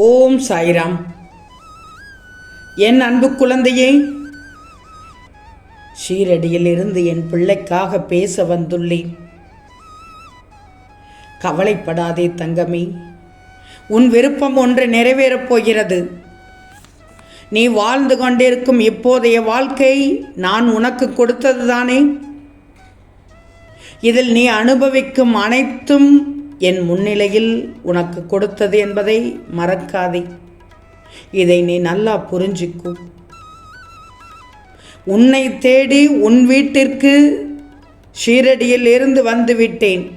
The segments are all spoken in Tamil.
ஓம் சாய்ராம். என் அன்பு குழந்தையே ஷீரடியிலிருந்து என் பிள்ளைக்காக பேச வந்துள்ளேன். கவலைப்படாதே தங்கமே உன் விருப்பம் ஒன்று நிறைவேறப் போகிறது. நீ வாழ்ந்து கொண்டிருக்கும் இப்போதைய வாழ்க்கை நான் உனக்கு கொடுத்ததுதானே? இதில் நீ அனுபவிக்கும் அனைத்தும் என் முன்னிலையில் உனக்கு கொடுத்தது என்பதை மறக்காதே. இதை நீ நல்லா புரிஞ்சிக்கும் உன்னை தேடி உன் வீட்டிற்கு ஷீரடியில் இருந்து வந்துவிட்டேன்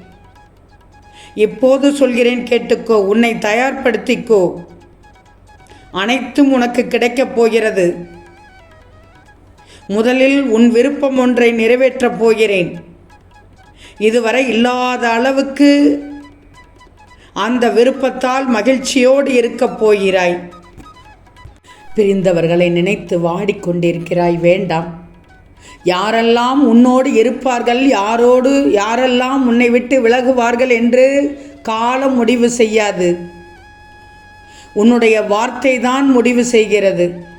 இப்போது சொல்கிறேன் கேட்டுக்கோ உன்னை தயார்படுத்திக்கோ. அனைத்தும் உனக்கு கிடைக்கப் போகிறது. முதலில் உன் விருப்பம் ஒன்றை நிறைவேற்றப் போகிறேன். இதுவரை இல்லாத அளவுக்கு அந்த விருப்பத்தால் மகிழ்ச்சியோடு இருக்கப் போகிறாய். பிரிந்தவர்களை நினைத்து வாடிக்கொண்டிருக்கிறாய் வேண்டாம். யாரெல்லாம் உன்னோடு இருப்பார்கள் யாரோடு யாரெல்லாம் உன்னை விட்டு விலகுவார்கள் என்று காலம் முடிவு செய்யாது. உன்னுடைய வார்த்தை தான் முடிவு செய்கிறது.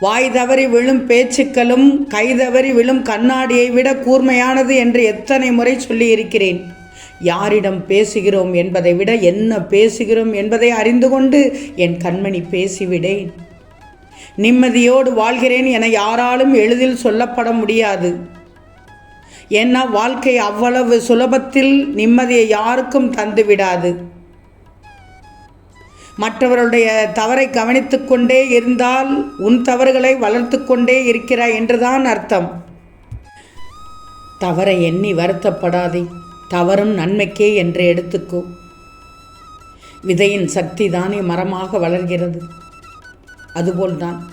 வாய் தவறி விழும் பேச்சுக்களும் கை தவறி விழும் கண்ணாடியை விட கூர்மையானது என்று எத்தனை முறை சொல்லியிருக்கிறேன். யாரிடம் பேசுகிறோம் என்பதை விட என்ன பேசுகிறோம் என்பதை அறிந்து கொண்டு என் கண்மணி பேசிவிடேன். நிம்மதியோடு வாழ்கிறேன் என யாராலும் எளிதில் சொல்லப்பட முடியாது. ஏன்னா வாழ்க்கை அவ்வளவு சுலபத்தில் நிம்மதியை யாருக்கும் தந்து விடாது மற்றவருடைய தவறை கவனித்து கொண்டே இருந்தால் உன் தவறுகளை வளர்த்து கொண்டே இருக்கிறாய் என்றுதான் அர்த்தம். தவறை எண்ணி வருத்தப்படாதே. தவறும் நன்மைக்கே என்று எடுத்துக்கோ. விதையின் சக்தி தானே மரமாக வளர்கிறது. அதுபோல்தான்.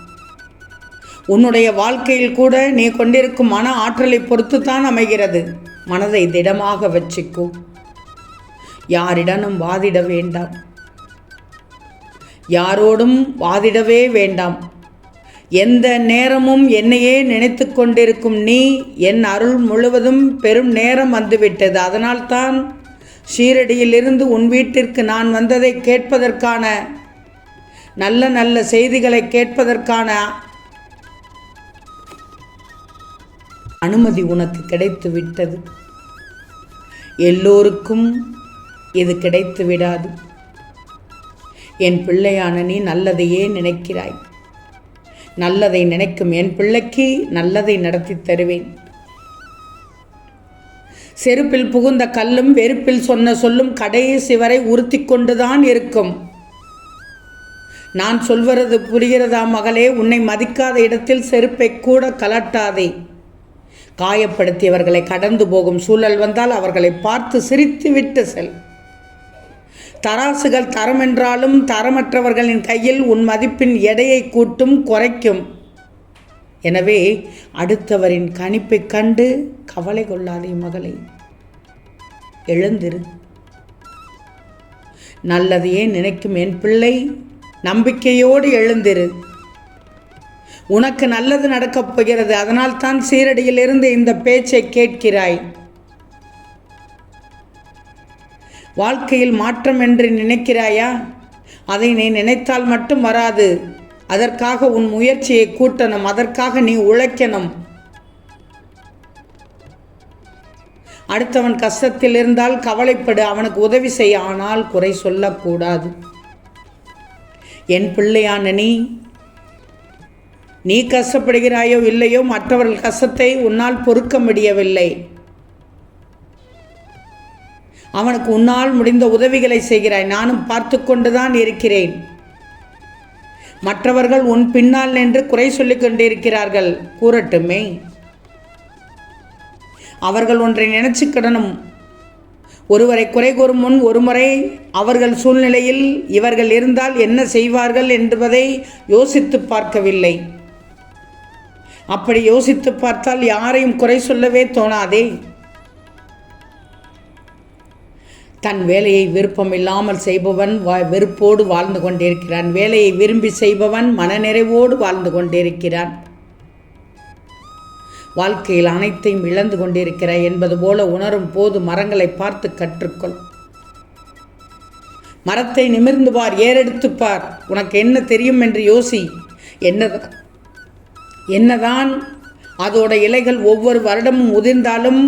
உன்னுடைய வாழ்க்கையில் கூட நீ கொண்டிருக்கும் மன ஆற்றலை பொறுத்து தான் அமைகிறது. மனதை திடமாக வச்சுக்கோ. யாரிடனும் வாதிட வேண்டாம். யாரோடும் வாதிடவே வேண்டாம். எந்த நேரமும் என்னையே நினைத்து கொண்டிருக்கும் நீ என் அருள் முழுவதும் பெரும் நேரம் வந்துவிட்டது. அதனால்தான் ஷீரடியிலிருந்து உன் வீட்டிற்கு நான் வந்ததை கேட்பதற்கான நல்ல நல்ல செய்திகளை கேட்பதற்கான அனுமதி உனக்கு கிடைத்து விட்டது. எல்லோருக்கும் இது கிடைத்து விடாது. என் பிள்ளையான நீ நல்லதையே நினைக்கிறாய். நல்லதை நினைக்கும் என் பிள்ளைக்கு நல்லதை நடத்தி தருவேன். செருப்பில் புகுந்த கல்லும் வெறுப்பில் சொன்ன சொல்லும் கடைசி வரை உறுத்தி கொண்டுதான் இருக்கும். நான் சொல்வது புரிகிறதா மகளே? உன்னை மதிக்காத இடத்தில் செருப்பை கூட கலட்டாதே. காயப்படுத்தியவர்களை கடந்து போகும் சூழல் வந்தால் அவர்களை பார்த்து சிரித்து விட்டு செல். தராசுகள் தரம் என்றாலும் தரமற்றவர்களின் கையில் உன் மதிப்பின் எடையை கூட்டும் குறைக்கும். எனவே அடுத்தவரின் கணிப்பை கண்டு கவலை கொள்ளாதே மகளை. எழுந்திரு. நல்லதையே நினைக்கும் என் பிள்ளை? நம்பிக்கையோடு எழுந்திரு. உனக்கு நல்லது நடக்கப் போகிறது அதனால் தான் சீரடியிலிருந்து இந்த பேச்சை கேட்கிறாய். வாழ்க்கையில் மாற்றம் என்று நினைக்கிறாயா? அதை நீ நினைத்தால் மட்டும் வராது. அதற்காக உன் முயற்சியை கூட்டணும். அதற்காக நீ உழைக்கணும். அடுத்தவன் கஷ்டத்தில் இருந்தால் கவலைப்படு. அவனுக்கு உதவி செய்ய ஆனால் குறை சொல்லக்கூடாது. என் பிள்ளையான நீ நீ கஷ்டப்படுகிறாயோ இல்லையோ மற்றவர்கள் கஷ்டத்தை உன்னால் பொறுக்க முடியவில்லை. அவனுக்கு உன்னால் முடிந்த உதவிகளை செய்கிறாய். நானும் பார்த்து கொண்டுதான் இருக்கிறேன். மற்றவர்கள் உன் பின்னால் நின்று குறை சொல்லிக் கொண்டிருக்கிறார்கள். கூறட்டுமே. அவர்கள் ஒன்றை நினைச்சுக்கிடணும். ஒருவரை குறை கூறும் முன் ஒருமுறை அவர்கள் சூழ்நிலையில் இவர்கள் இருந்தால் என்ன செய்வார்கள் என்பதை யோசித்து பார்க்கவில்லை. அப்படி யோசித்து பார்த்தால் யாரையும் குறை சொல்லவே தோணாதே. தன் வேலையை விருப்பம் இல்லாமல் செய்பவன் வா வெறுப்போடு வாழ்ந்து கொண்டிருக்கிறான். வேலையை விரும்பி செய்பவன் மனநிறைவோடு வாழ்ந்து கொண்டிருக்கிறான். வாழ்க்கையில் அனைத்தையும் இழந்து கொண்டிருக்கிறாய் என்பது போல உணரும் போது மரங்களை பார்த்து கற்றுக்கொள். மரத்தை நிமிர்ந்து பார் ஏறெடுத்து பார். உனக்கு என்ன தெரியும் என்று யோசி. என்னதான் என்னதான் அதோட இலைகள் ஒவ்வொரு வருடமும் உதிர்ந்தாலும்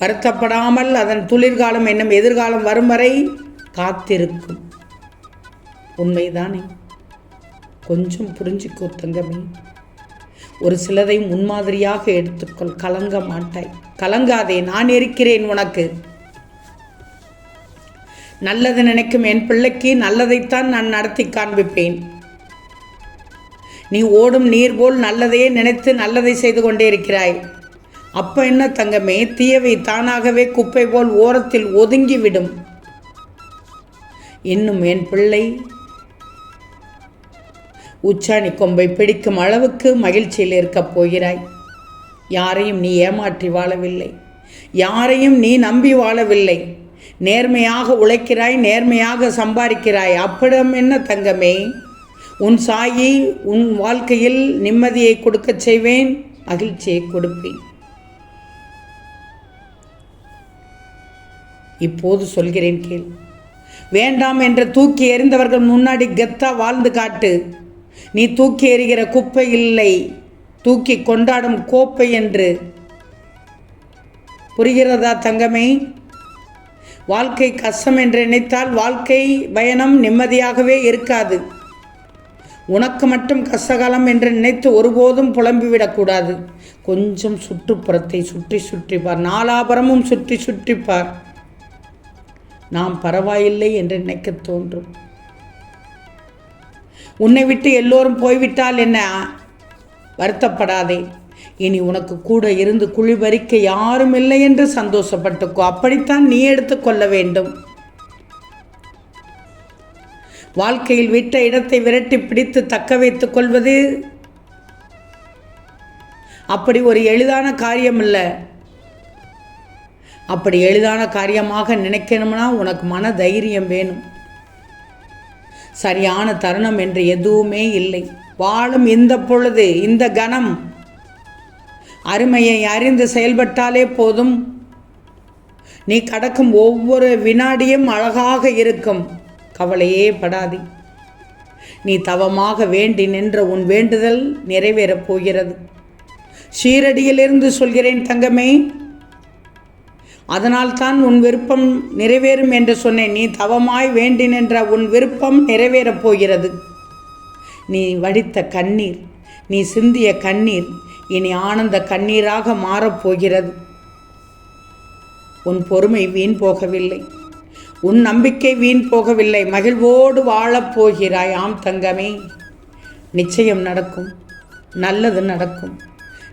வருத்தப்படாமல் அதன் துளிர்காலம் என்னும் எதிர்காலம் வரும் வரை காத்திருக்கும். உண்மைதானே? கொஞ்சம் புரிஞ்சுக்கோ தங்கமே. ஒரு சிலதை முன்மாதிரியாக எடுத்துக்கொள். கலங்க மாட்டாய். கலங்காதே நான் இருக்கிறேன் உனக்கு. நல்லது நினைக்கும் என் பிள்ளைக்கு நல்லதைத்தான் நான் நடத்தி காண்பிப்பேன். நீ ஓடும் நீர் போல் நல்லதையே நினைத்து நல்லதை செய்து கொண்டே இருக்கிறாய். அப்ப என்ன தங்கமே தீயவை தானாகவே குப்பை போல் ஓரத்தில் ஒதுங்கிவிடும். இன்னும் என் பிள்ளை. உச்சாணி கொம்பை பிடிக்கும் அளவுக்கு மகிழ்ச்சியில் இருக்கப் போகிறாய். யாரையும் நீ ஏமாற்றி வாழவில்லை. யாரையும் நீ நம்பி வாழவில்லை. நேர்மையாக உழைக்கிறாய் நேர்மையாக சம்பாதிக்கிறாய். அப்பிடம் என்ன தங்கமே? உன் சாயி உன் வாழ்க்கையில் நிம்மதியை கொடுக்கச் செய்வேன் மகிழ்ச்சியை கொடுப்பேன். இப்போது சொல்கிறேன் கேள். வேண்டாம் என்று தூக்கி எறிந்தவர்கள் முன்னாடி கெத்தா வாழ்ந்து காட்டு. நீ தூக்கி எறிகிற குப்பை இல்லை. தூக்கி கொண்டாடும் கோப்பை என்று. புரிகிறதா தங்கமே? வாழ்க்கை கஷ்டம் என்று நினைத்தால் வாழ்க்கை பயணம் நிம்மதியாகவே இருக்காது. உனக்கு மட்டும் கஷ்டகாலம் என்று நினைத்து ஒருபோதும் புலம்பிவிடக்கூடாது கொஞ்சம் சுற்றுப்புறத்தை சுற்றி சுற்றி பார் நாலாபுரமும் சுற்றி சுற்றிப்பார். பார் நாம் பரவாயில்லை என்று நினைக்க தோன்றும். உன்னை விட்டு எல்லோரும் போய்விட்டால் என்ன? வருத்தப்படாதே. இனி உனக்கு கூட இருந்து குழிபறிக்க யாரும் இல்லை என்று சந்தோஷப்பட்டுக்கோ. அப்படித்தான் நீ எடுத்துக்கொள்ள வேண்டும். வாழ்க்கையில் விட்ட இடத்தை விரட்டி பிடித்து தக்க வைத்துக் கொள்வது அப்படி ஒரு எளிதான காரியம் இல்லை அப்படி எளிதான காரியமாக நினைக்கணும்னா உனக்கு மன தைரியம் வேணும். சரியான தருணம் என்று எதுவுமே இல்லை. வாழும் இந்த பொழுது இந்த கணம். அருமையை அறிந்து செயல்பட்டாலே போதும். நீ கடக்கும் ஒவ்வொரு வினாடியும் அழகாக இருக்கும். கவலையே படாதே. நீ தவமாக வேண்டி நின்ற உன் வேண்டுதல் நிறைவேறப் போகிறது. ஷீரடியிலிருந்து சொல்கிறேன் தங்கமே அதனால்தான் உன் விருப்பம் நிறைவேறும் என்று சொன்னேன். நீ தவமாய் வேண்டி நின்ற உன் விருப்பம் நிறைவேறப் போகிறது. நீ வடித்த கண்ணீர் நீ சிந்திய கண்ணீர் இனி ஆனந்த கண்ணீராக மாறப்போகிறது உன் பொறுமை வீண் போகவில்லை. உன் நம்பிக்கை வீண் போகவில்லை. மகிழ்வோடு வாழப் போகிறாய். ஆம் தங்கமே நிச்சயம் நடக்கும். நல்லது நடக்கும்.